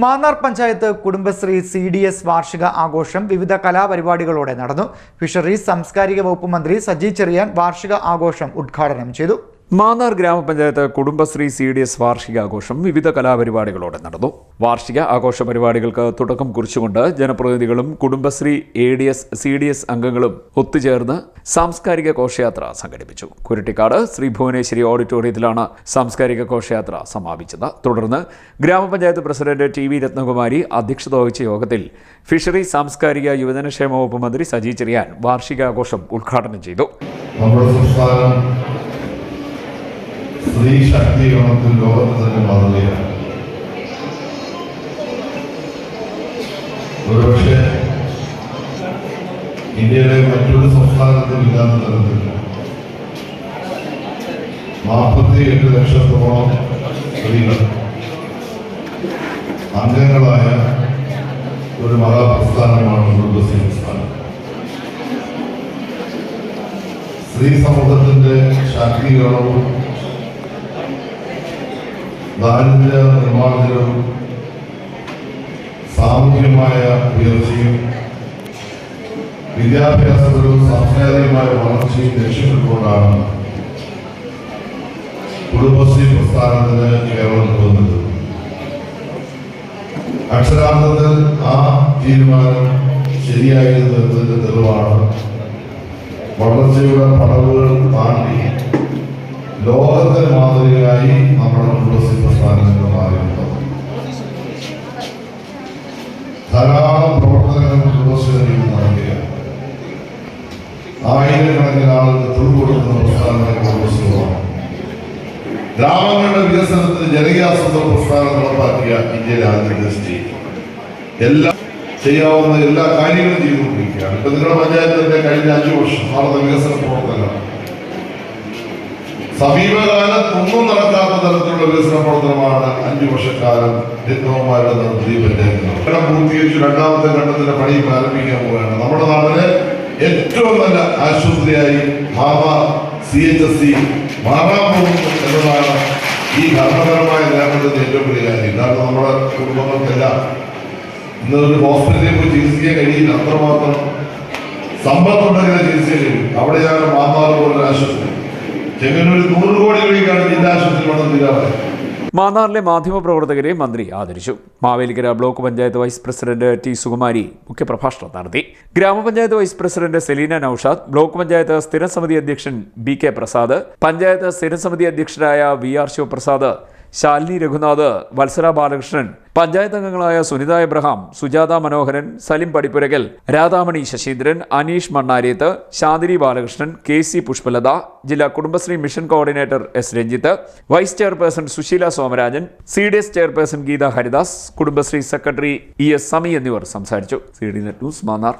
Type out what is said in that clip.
Mannar panchayat Kudumbashree C D S വാർഷിക ആഘോഷം വിവിധ കലാപരിപാടികളോടെ നടന്നു. ഫിഷറീസ് സാംസ്കാരിക വകുപ്പ് മന്ത്രി സജി ചെറിയാൻ വാർഷിക ആഘോഷം ഉദ്ഘാടനം ചെയ്തു. മാന്നാർ ഗ്രാമപഞ്ചായത്ത് കുടുംബശ്രീ സി ഡി എസ് വാർഷികാഘോഷം വിവിധ കലാപരിപാടികളോടെ നടന്നു. വാർഷിക ആഘോഷ പരിപാടികൾക്ക് തുടക്കം കുറിച്ചുകൊണ്ട് ജനപ്രതിനിധികളും Kudumbashree A D S C D S അംഗങ്ങളും ഒത്തുചേർന്ന് സാംസ്കാരിക ഘോഷയാത്ര സംഘടിപ്പിച്ചു. കുരുട്ടിക്കാട് ശ്രീ ഭുവനേശ്വരി ഓഡിറ്റോറിയത്തിലാണ് സാംസ്കാരിക ഘോഷയാത്ര സമാപിച്ചത്. തുടർന്ന് ഗ്രാമപഞ്ചായത്ത് പ്രസിഡന്റ് ടി വി രത്നകുമാരി അധ്യക്ഷത വഹിച്ച യോഗത്തിൽ ഫിഷറി സാംസ്കാരിക യുവജനക്ഷേമ വകുപ്പ് മന്ത്രി സജി ചെറിയാൻ വാർഷികാഘോഷം ഉദ്ഘാടനം ചെയ്തു. സ്ത്രീ ശാക്തീകരണത്തിൽ ലോകത്ത് തന്നെ മാതൃകയാണ് ഒരുപക്ഷെ ഇന്ത്യയിലെ മറ്റൊരു സംസ്ഥാനത്തും ഇല്ലാത്ത തരത്തിൽ നാൽപ്പത്തി എട്ട് ലക്ഷത്തോളം സ്ത്രീകൾ അംഗങ്ങളായ ഒരു മഹാപ്രസ്ഥാനമാണ് കുടുംബശ്രീ പ്രസ്ഥാനം സ്ത്രീ സമൂഹത്തിന്റെ ശാക്തീകരണവും ദാരിദ്ര്യ നിർമ്മാർജനവും സാമൂഹ്യമായ ഉയർച്ചയും വിദ്യാഭ്യാസപരവും സാംസ്കാരികമായ വളർച്ചയും ലക്ഷ്യമിട്ടുകൊണ്ടാണ് കുടുംബശ്രീ പ്രസ്ഥാനത്തിന് കേരളം പോകുന്നത് അക്ഷരാർത്ഥത്തിൽ ആ തീരുമാനം ശരിയായിരുന്നതിന്റെ തെളിവാണ് വളർച്ചയുടെ പടവുകൾ താണ്ടി ലോകത്തിന് മാതൃകയായി നമ്മുടെ കുടുംബശ്രീ പ്രസ്ഥാനങ്ങൾ മാറിയിട്ടുള്ളത് ധാരാളം പ്രവർത്തനങ്ങൾ കുടുംബശ്രീ നടക്കുകയാണ് ആയിരക്കണക്കിന് ആളുകൾ തൊഴിൽ കൊടുക്കുന്ന പ്രസ്ഥാനങ്ങൾ കുടുംബശ്രീകളാണ് ഗ്രാമങ്ങളുടെ വികസനത്തിന് ജനകീയാസൂത്രണ പ്രസ്ഥാനം നടപ്പാക്കിയ ഇന്ത്യയിലെ ആദ്യത്തെ സ്റ്റേറ്റ് എല്ലാ ചെയ്യാവുന്ന എല്ലാ കാര്യങ്ങളും ചെയ്തുകൊണ്ടിരിക്കുകയാണ്. ഇപ്പൊ നിങ്ങളുടെ പഞ്ചായത്തിന്റെ കഴിഞ്ഞ അഞ്ചു വർഷം നടന്ന വികസന പ്രവർത്തനങ്ങൾ സമീപകാലത്തൊന്നും നടക്കാത്ത തരത്തിലുള്ള വികസന പ്രവർത്തനമാണ് അഞ്ചു വർഷക്കാലം രത്നവുമാരുടെ നടത്തി പഞ്ചായത്തിൽ ഘട്ടം പൂർത്തീകരിച്ചു രണ്ടാമത്തെ ഘട്ടത്തിന്റെ പണി ആരംഭിക്കാൻ പോവുകയാണ്. നമ്മുടെ നാട്ടിലെ ഏറ്റവും നല്ല ആശുപത്രിയായി ഭാവ സി എച്ച് എസ് സി മാറാൻ എന്നതാണ് ഈ ഭരണപരമായ നേട്ടത്തിന്റെ ഏറ്റവും വലിയ കാര്യം. കാരണം നമ്മുടെ കുടുംബങ്ങൾക്കെല്ലാം ഇന്ന് ഒരു ഹോസ്പിറ്റലിൽ പോയി ചികിത്സിക്കാൻ കഴിയില്ല. അത്രമാത്രം സമ്പത്തുണ്ടെങ്കിൽ ചികിത്സ കഴിയും. അവിടെയാണ് ആശുപത്രി ചെങ്ങന്നൂർ നൂറ് കോടി രൂപയ്ക്കാണ് മാന്നാറിലെ മാധ്യമപ്രവർത്തകരെ മന്ത്രി ആദരിച്ചു. Mavelikkara block panchayat vice president T Sukumari മുഖ്യപ്രഭാഷണം നടത്തി. ഗ്രാമപഞ്ചായത്ത് vice president Selina Naushad block panchayat സ്ഥിരം സമിതി അധ്യക്ഷൻ ബി കെ പ്രസാദ് പഞ്ചായത്ത് സ്ഥിരം സമിതി അധ്യക്ഷരായ വി ആർ ശിവപ്രസാദ് ശാലിനി രഘുനാഥ് വത്സര ബാലകൃഷ്ണൻ പഞ്ചായത്ത് അംഗങ്ങളായ Sunitha Abraham Sujatha Manoharan Salim Padippurakal Radhamani Sasheendran Aneesh Mannariyath Shanthiri Balakrishnan K C Pushpalatha ജില്ലാ Kudumbashree mission coordinator S Ranjith vice chairperson Susheela Somarajan C D S chairperson Geetha Haridas Kudumbashree secretary E S Sami എന്നിവർ സംസാരിച്ചു. C D net news Mannar.